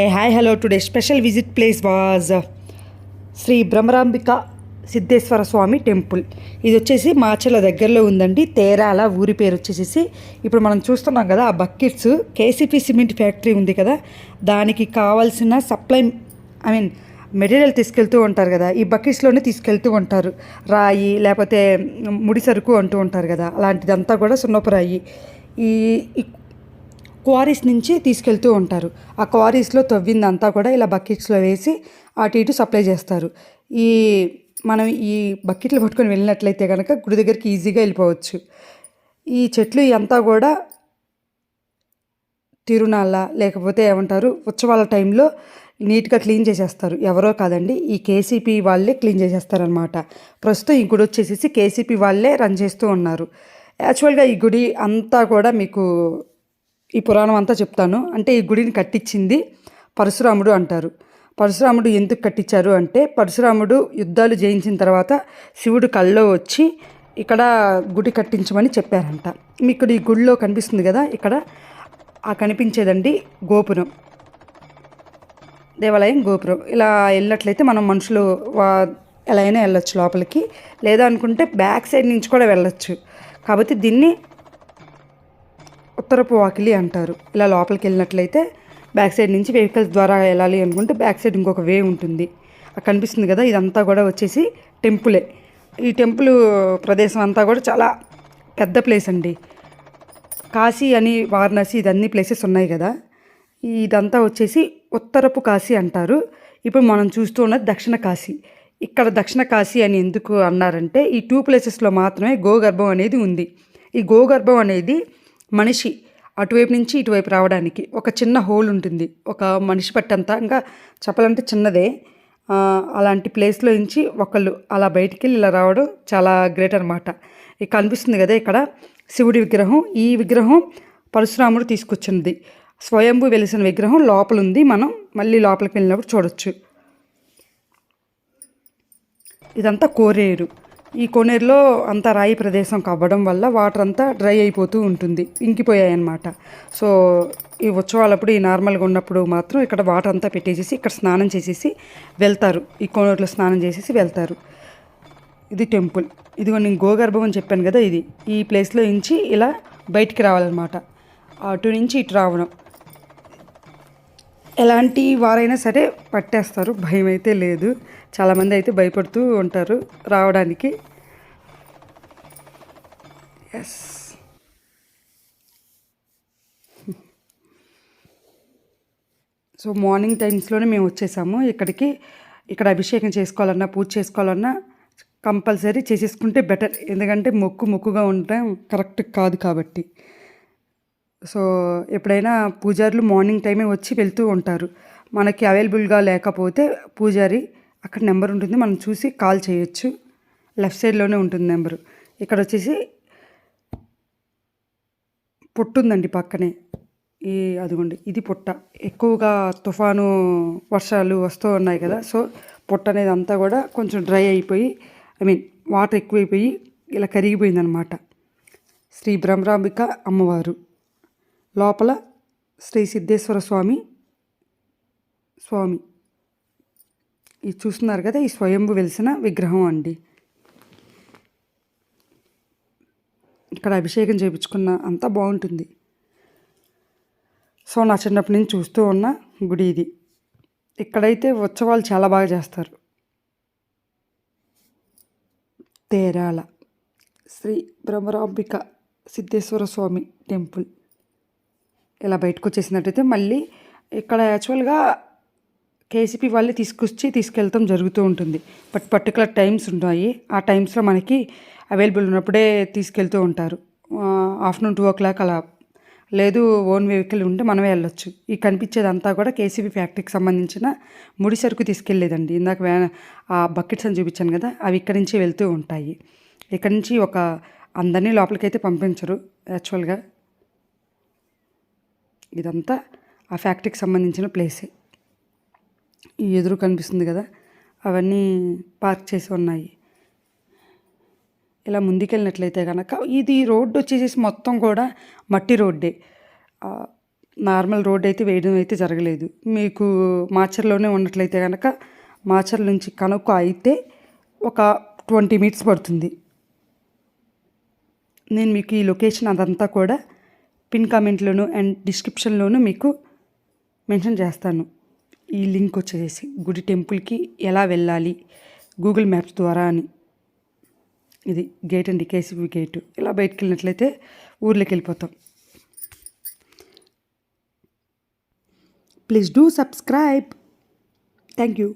A hi hello today special visit place was Shri Bhramarambika Siddheshwara Swami temple. ఇది వచ్చేసి మాచల దగ్గరలో ఉందండి. తేరాల ఊరి పేరు వచ్చేసి ఇప్పుడు మనం చూస్తున్నాం కదా ఆ బకెట్స్. కేసీపీ సిమెంట్ ఫ్యాక్టరీ ఉంది కదా దానికి కావాల్సిన సప్లై ఐ మీన్ మెటీరియల్ తీసుకెళ్తూ ఉంటారు కదా ఈ బకెట్స్లోనే తీసుకెళ్తూ ఉంటారు. రాయి లేకపోతే ముడి సరుకు అంటూ ఉంటారు కదా అలాంటిదంతా కూడా సున్నపు రాయి. ఈ క్వారీస్ నుంచి తీసుకెళ్తూ ఉంటారు. ఆ క్వారీస్లో తవ్విందంతా కూడా ఇలా బకెట్స్లో వేసి అటు ఇటు సప్లై చేస్తారు. ఈ మనం ఈ బకెట్లు పట్టుకొని వెళ్ళినట్లయితే కనుక గుడి దగ్గరికి ఈజీగా వెళ్ళిపోవచ్చు. ఈ చెట్లు అంతా కూడా తిరునాళ్ళ లేకపోతే ఏమంటారు ఉత్సవాల టైంలో నీట్గా క్లీన్ చేసేస్తారు. ఎవరో కాదండి ఈ కేసీపీ వాళ్ళే క్లీన్ చేసేస్తారనమాట ప్రస్తుతం ఈ గుడి వచ్చేసి కేసీపీ వాళ్ళే రన్ చేస్తూ ఉన్నారు. యాక్చువల్గా ఈ గుడి అంతా కూడా మీకు ఈ పురాణం అంతా చెప్తాను. అంటే ఈ గుడిని కట్టించింది పరశురాముడు అంటారు. పరశురాముడు ఎందుకు కట్టించారు అంటే పరశురాముడు యుద్ధాలు జయించిన తర్వాత శివుడు కల్లో వచ్చి ఇక్కడ గుడి కట్టించమని చెప్పారంట. మీకు ఇక్కడ ఈ గుడిలో కనిపిస్తుంది కదా ఇక్కడ ఆ కనిపించేదండి గోపురం. దేవాలయం గోపురం. ఇలా వెళ్ళినట్లయితే మనం మనుషులు వా ఎలా అయినా వెళ్ళొచ్చు లోపలికి. లేదా అనుకుంటే బ్యాక్ సైడ్ నుంచి కూడా వెళ్ళొచ్చు. కాబట్టి దీన్ని ఉత్తరపు వాకిలి అంటారు. ఇలా లోపలికి వెళ్ళినట్లయితే బ్యాక్ సైడ్ నుంచి వెహికల్స్ ద్వారా వెళ్ళాలి అనుకుంటే బ్యాక్ సైడ్ ఇంకొక వే ఉంటుంది. కనిపిస్తుంది కదా ఇదంతా కూడా వచ్చేసి టెంపులే. ఈ టెంపుల్ ప్రదేశం అంతా కూడా చాలా పెద్ద ప్లేస్ అండి. కాశీ అని వారణాసి ఇదన్నీ ప్లేసెస్ ఉన్నాయి కదా. ఇదంతా వచ్చేసి ఉత్తరపు కాశీ అంటారు. ఇప్పుడు మనం చూస్తూ ఉన్నది దక్షిణ కాశీ. ఇక్కడ దక్షిణ కాశీ అని ఎందుకు అన్నారంటే ఈ టూ ప్లేసెస్లో మాత్రమే గోగర్భం అనేది ఉంది. ఈ గోగర్భం అనేది మనిషి అటువైపు నుంచి ఇటువైపు రావడానికి ఒక చిన్న హోల్ ఉంటుంది. ఒక మనిషి పట్టంత ఇంకా చెప్పాలంటే చిన్నదే. అలాంటి ప్లేస్లో నుంచి ఒకళ్ళు అలా బయటికి వెళ్ళి ఇలా రావడం చాలా గ్రేట్ అనమాట ఇక కనిపిస్తుంది కదా ఇక్కడ శివుడి విగ్రహం. ఈ విగ్రహం పరశురాముడు తీసుకొచ్చినది స్వయంభూ వెలిసిన విగ్రహం లోపల ఉంది మనం మళ్ళీ లోపలికి వెళ్ళినప్పుడు చూడొచ్చు. ఇదంతా కోరేరు. ఈ కోనేరులో అంతా రాయి ప్రదేశం కవ్వడం వల్ల వాటర్ అంతా డ్రై అయిపోతూ ఉంటుంది ఇంకిపోయాయి అన్నమాట సో ఈ ఉత్సవాలప్పుడు ఈ నార్మల్గా ఉన్నప్పుడు మాత్రం ఇక్కడ వాటర్ అంతా పెట్టేసేసి ఇక్కడ స్నానం చేసేసి వెళ్తారు. ఈ కోనేరులో స్నానం చేసేసి వెళ్తారు. ఇది టెంపుల్. ఇదిగో నేను గోగర్భం అని చెప్పాను కదా ఇది. ఈ ప్లేస్లో నుంచి ఇలా బయటికి రావాలన్నమాట. అటు నుంచి ఇటు రావడం. ఎలాంటి వారైనా సరే పట్టేస్తారు. భయం అయితే లేదు. చాలామంది అయితే భయపడుతూ ఉంటారు రావడానికి. ఎస్ సో మార్నింగ్ టైమ్స్లోనే మేము వచ్చేసాము. ఇక్కడికి ఇక్కడ అభిషేకం చేసుకోవాలన్నా పూజ చేసుకోవాలన్నా కంపల్సరీ చేసేసుకుంటే బెటర్. ఎందుకంటే మొక్కు మొక్కుగా ఉండటం కరెక్ట్ కాదు కాబట్టి. సో ఎప్పుడైనా పూజారులు మార్నింగ్ టైమే వచ్చి వెళ్తూ ఉంటారు. మనకి అవైలబుల్గా లేకపోతే పూజారి అక్కడ నెంబర్ ఉంటుంది. మనం చూసి కాల్ చేయొచ్చు. లెఫ్ట్ సైడ్లోనే ఉంటుంది నెంబరు. ఇక్కడ వచ్చేసి పొట్టుందండి పక్కనే. ఈ అదిగోండి ఇది పుట్ట. ఎక్కువగా తుఫాను వర్షాలు వస్తూ ఉన్నాయి కదా సో పుట్ట అనేది అంతా కూడా కొంచెం డ్రై అయిపోయి ఐ మీన్ వాటర్ ఎక్కువైపోయి ఇలా కరిగిపోయిందనమాట శ్రీ బ్రహ్మరాంబిక అమ్మవారు. లోపల శ్రీ సిద్ధేశ్వర స్వామి స్వామి. ఇది చూస్తున్నారు కదా ఈ స్వయంభు వెలిసిన విగ్రహం అండి. ఇక్కడ అభిషేకం చేయించుకున్న అంతా బాగుంటుంది. సో నా చిన్నప్పటి నుంచి చూస్తూ ఉన్న గుడి ఇది. ఇక్కడైతే ఉత్సవాలు చాలా బాగా చేస్తారు. తేరాల శ్రీ బ్రహ్మరాంబిక సిద్ధేశ్వర స్వామి టెంపుల్. ఇలా బయటకు వచ్చేసినట్టయితే మళ్ళీ ఇక్కడ యాక్చువల్గా కేసీపీ వాళ్ళే తీసుకొచ్చి తీసుకెళ్తాం జరుగుతూ ఉంటుంది. బట్ పర్టికులర్ టైమ్స్ ఉన్నాయి. ఆ టైమ్స్లో మనకి అవైలబుల్ ఉన్నప్పుడే తీసుకెళ్తూ ఉంటారు. ఆఫ్టర్నూన్ టూ ఓ క్లాక్ అలా. లేదు ఓన్ వెహికల్ ఉంటే మనమే వెళ్ళొచ్చు. ఈ కనిపించేదంతా కూడా కేసీబీ ఫ్యాక్టరీకి సంబంధించిన ముడి సరుకు తీసుకెళ్ళేదండి. ఇందాక వ్యా ఆ బకెట్స్ అని చూపించాను కదా అవి ఇక్కడి నుంచి వెళ్తూ ఉంటాయి. ఇక్కడి నుంచి ఒక అందరినీ లోపలికైతే పంపించరు యాక్చువల్గా ఇదంతా ఆ ఫ్యాక్టరీకి సంబంధించిన ప్లేసే. ఈ ఎదురు కనిపిస్తుంది కదా అవన్నీ పార్క్ చేసి ఉన్నాయి. ఇలా ముందుకెళ్ళినట్లయితే కనుక ఇది రోడ్డు వచ్చేసేసి మొత్తం కూడా మట్టి రోడ్డే. నార్మల్ రోడ్ అయితే వేయడం అయితే జరగలేదు. మీకు మాచర్లోనే ఉన్నట్లయితే కనుక మాచర్ నుంచి కనుక అయితే ఒక ట్వంటీ మినిట్స్ పడుతుంది. నేను మీకు ఈ లొకేషన్ అదంతా కూడా పిన్ కామెంట్లోను అండ్ డిస్క్రిప్షన్లోను మీకు మెన్షన్ చేస్తాను. ఈ లింక్ వచ్చేసి గుడి టెంపుల్కి ఎలా వెళ్ళాలి గూగుల్ మ్యాప్స్ ద్వారా అని. ఇది గేట్ అండి కేసీబీ గేటు. ఇలా బయటికి వెళ్ళినట్లయితే ఊర్లోకి వెళ్ళిపోతాం please do subscribe. Thank you.